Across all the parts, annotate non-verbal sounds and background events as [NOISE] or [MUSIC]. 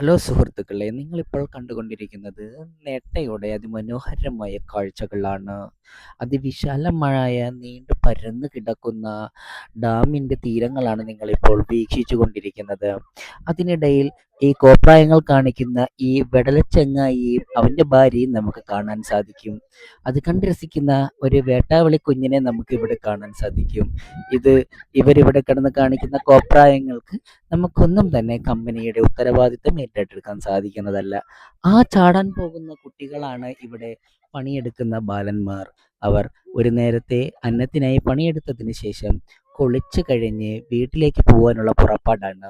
Hello സുഹൃത്തുക്കളെ നിങ്ങളിപ്പോൾ കണ്ടുകൊണ്ടിരിക്കുന്നത് നെട്ടയുടെ അതിമനോഹരമായ കാഴ്ചകളാണ്. അതിവിശാലമായ നീണ്ടു പരന്നു കിടക്കുന്ന ഡാമിന്റെ തീരങ്ങളാണ് നിങ്ങളിപ്പോൾ വീക്ഷിച്ചു കൊണ്ടിരിക്കുന്നത് അതിനിടയിൽ ഈ കോപ്രായങ്ങൾ കാണിക്കുന്ന ഈ വെടലച്ചങ്ങായിയും അവന്റെ ഭാര്യയും നമുക്ക് കാണാൻ സാധിക്കും. അത് കണ്ട് രസിക്കുന്ന ഒരു വേട്ടാവളി കുഞ്ഞിനെ നമുക്ക് ഇവിടെ കാണാൻ സാധിക്കും. ഇത് ഇവരിവിടെ കിടന്ന് കാണിക്കുന്ന കോപ്രായങ്ങൾക്ക് നമുക്കൊന്നും തന്നെ കമ്പനിയുടെ ഉത്തരവാദിത്തം ഏറ്റെടുക്കാൻ സാധിക്കുന്നതല്ല. ആ ചാടാൻ പോകുന്ന കുട്ടികളാണ് ഇവിടെ പണിയെടുക്കുന്ന ബാലന്മാർ. അവർ ഒരു നേരത്തെ അന്നത്തിനായി പണിയെടുത്തതിന് ശേഷം കുളിച്ചു കഴിഞ്ഞ് വീട്ടിലേക്ക് പോകാനുള്ള പുറപ്പാടാണ്.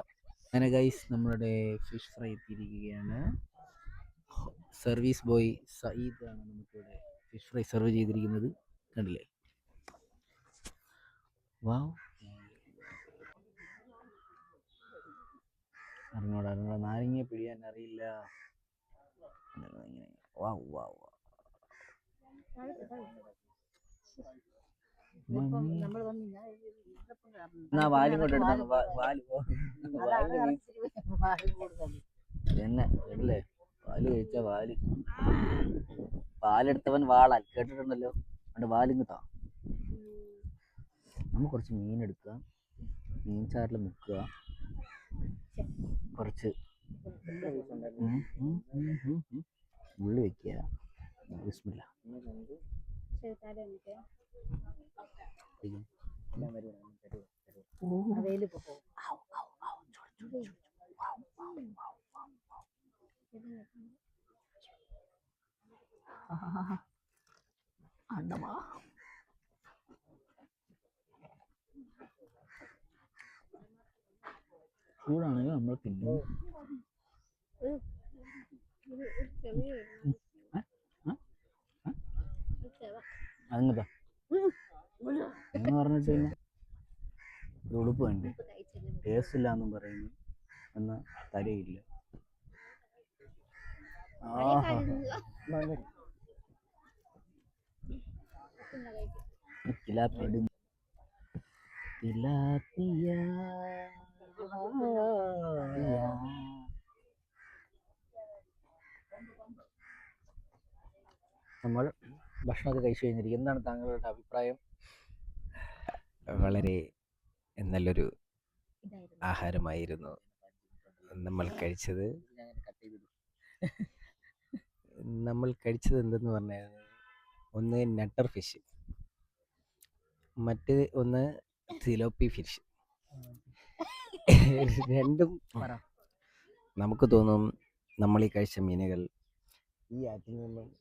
അങ്ങനെ ഗൈസ് നമ്മളുടെ ഫിഷ് ഫ്രൈ എത്തിയിരിക്കുകയാണ്. സർവീസ് ബോയ് സയ്യിദ് ആണ് നമുക്കിവിടെ ഫിഷ് ഫ്രൈ സെർവ് ചെയ്തിരിക്കുന്നത്. കണ്ടില്ലേ? വാവ് അറിഞ്ഞോടാ അറിഞ്ഞോടാ. നാരങ്ങ പിടിയാൻ അറിയില്ല. വാവ് വാവ് വാവ്. എന്നാ വാലും കൊണ്ട് എടുത്താണ് വാൽ തന്നെ വാൽ കഴിച്ച വാൽ. [LAUGHS] വാളാൽ. കേട്ടിട്ടുണ്ടല്ലോ? അതുകൊണ്ട് വാലിങ് താ നമ്മൾ കുറച്ച് മീൻ എടുക്കുക മീൻ ചാറിൽ മുക്കുക കുറച്ച്. ചൂടാണെങ്കിൽ നമ്മൾ തിന്നും അങ്ങനത്തെ എന്ന് പറഞ്ഞിട്ട് ഒരു ഉടുപ്പ് വേണ്ട? ടേസ്റ്റ് ഇല്ല എന്നും പറയുന്നു എന്നാ തരയില്ല തിലാപ്പിയ നമ്മൾ ഭക്ഷണമൊക്കെ കഴിച്ചു കഴിഞ്ഞിരിക്കും എന്താണ് താങ്കളുടെ അഭിപ്രായം? വളരെ നല്ലൊരു ആഹാരമായിരുന്നു നമ്മൾ കഴിച്ചത്. നമ്മൾ കഴിച്ചത് എന്തെന്ന് പറഞ്ഞാൽ ഒന്ന് നട്ടർ ഫിഷ് മറ്റ് ഒന്ന് സിലോപ്പി ഫിഷ്. രണ്ടും. നമുക്ക് തോന്നും നമ്മൾ ഈ കഴിച്ച മീനുകൾ ഈ ആറ്റിൽ നിന്നും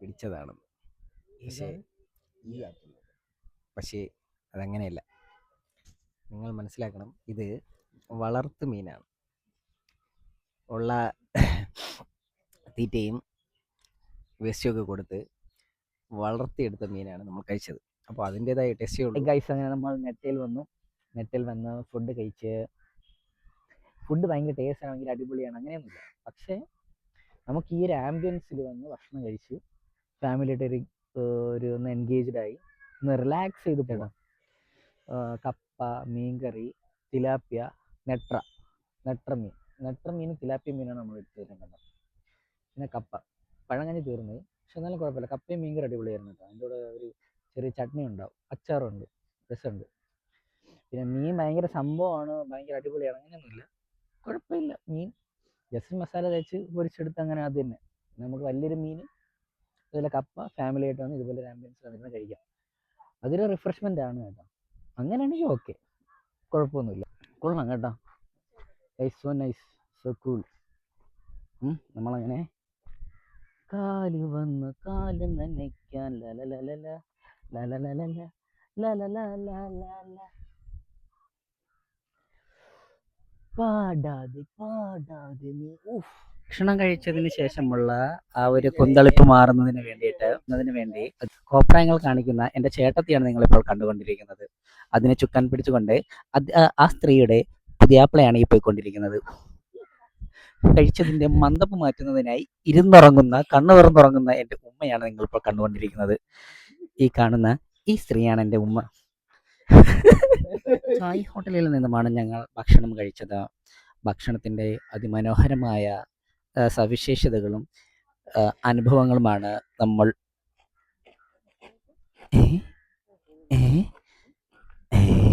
പിടിച്ചതാണ്. പക്ഷേ ഈ ആറ്റിൽ പക്ഷേ അതങ്ങനെയല്ല. നിങ്ങൾ മനസ്സിലാക്കണം ഇത് വളർത്തു മീനാണ്. ഉള്ള തീറ്റയും വേസ്റ്റുമൊക്കെ കൊടുത്ത് വളർത്തിയെടുത്ത മീനാണ് നമ്മൾ കഴിച്ചത്. അപ്പോൾ അതിന്റെതായ ടെസ്റ്റ് ഉണ്ട് ഗൈസ് അങ്ങനെ നമ്മൾ നെറ്റയിൽ വന്നു. നെറ്റിൽ വന്ന് ഫുഡ് കഴിച്ച് ഫുഡ് ഭയങ്കര ടേസ്റ്റാണ് ഭയങ്കര അടിപൊളിയാണ് അങ്ങനെയൊന്നുമില്ല. പക്ഷേ നമുക്ക് ഈ ഒരു ആംബിയൻസിൽ വന്ന് ഭക്ഷണം കഴിച്ച് ഫാമിലിയായിട്ട് ഒരു ഒരു ഒന്ന് എൻഗേജ്ഡ് ആയി ഒന്ന് റിലാക്സ് ചെയ്ത് പോകാം ഏർ കപ്പ മീൻകറി തിലാപ്പിയ നെട്ര നെട്ര മീൻ. നെട്ര മീൻ തിലാപ്പിയ മീനാണ് നമ്മൾ എടുത്ത് തരുന്നത്. പിന്നെ കപ്പ. പഴങ്കഞ്ഞി തീർന്നത് പക്ഷെ എന്നാലും കുഴപ്പമില്ല. കപ്പയും മീൻകറി അടിപൊളിയായിരുന്നു കേട്ടോ. അതിന്റെ കൂടെ ഒരു ചെറിയ ചട്നി ഉണ്ടാവും. അച്ചാറുണ്ട്. രസമുണ്ട്. പിന്നെ മീൻ ഭയങ്കര സംഭവമാണ്. ഭയങ്കര അടിപൊളിയാണ്. അങ്ങനെയൊന്നുമില്ല. കുഴപ്പമില്ല. മീൻ ജസ്റ്റ് മസാല തേച്ച് പൊരിച്ചെടുത്ത് അങ്ങനെ അത് തന്നെ. നമുക്ക് വലിയൊരു മീൻ അതുപോലെ കപ്പ ഫാമിലി ആയിട്ട് വന്ന് ഇതുപോലെ ഒരു ആംബിയൻസ് വന്നിരുന്ന് കഴിക്കാം. അതൊരു റിഫ്രഷ്മെന്റ് ആണ് കേട്ടോ. അങ്ങനെയാണെങ്കിൽ ഓക്കെ കുഴപ്പമൊന്നുമില്ല കൊള്ളാം കേട്ടോ nice so nice so cool നമ്മളങ്ങനെ കാൽ വന്ന് കാൽ നനയ്ക്കാൻ ലലലലല പാടാതെ പാടാതെ നീ ഉഫ്. ഭക്ഷണം കഴിച്ചതിന് ശേഷമുള്ള ആ ഒരു കുന്തളിപ്പ് മാറുന്നതിന് വേണ്ടിയിട്ട് അതിന് വേണ്ടി കോപ്രായങ്ങൾ കാണിക്കുന്ന എന്റെ ചേട്ടത്തിയാണ് നിങ്ങളിപ്പോൾ കണ്ടുകൊണ്ടിരിക്കുന്നത്. അതിനെ ചുക്കാൻ പിടിച്ചുകൊണ്ട് അത് ആ- സ്ത്രീയുടെ പുതിയാപ്പിളയാണ് ഈ പോയിക്കൊണ്ടിരിക്കുന്നത്. കഴിച്ചതിന്റെ മന്ദപ്പ് മാറ്റുന്നതിനായി ഇരുന്നുറങ്ങുന്ന കണ്ണു തുറന്നുറങ്ങുന്ന എന്റെ ഉമ്മയാണ് നിങ്ങളിപ്പോൾ കണ്ടുകൊണ്ടിരിക്കുന്നത്. ഈ കാണുന്ന ഈ സ്ത്രീയാണ് എന്റെ ഉമ്മ. സായി ഹോട്ടലിൽ നിന്നുമാണ് ഞങ്ങൾ ഭക്ഷണം കഴിച്ചത്. ഭക്ഷണത്തിന്റെ അതിമനോഹരമായ സവിശേഷതകളും അനുഭവങ്ങളുമാണ് നമ്മൾ ഏ? ഏ? ഏ?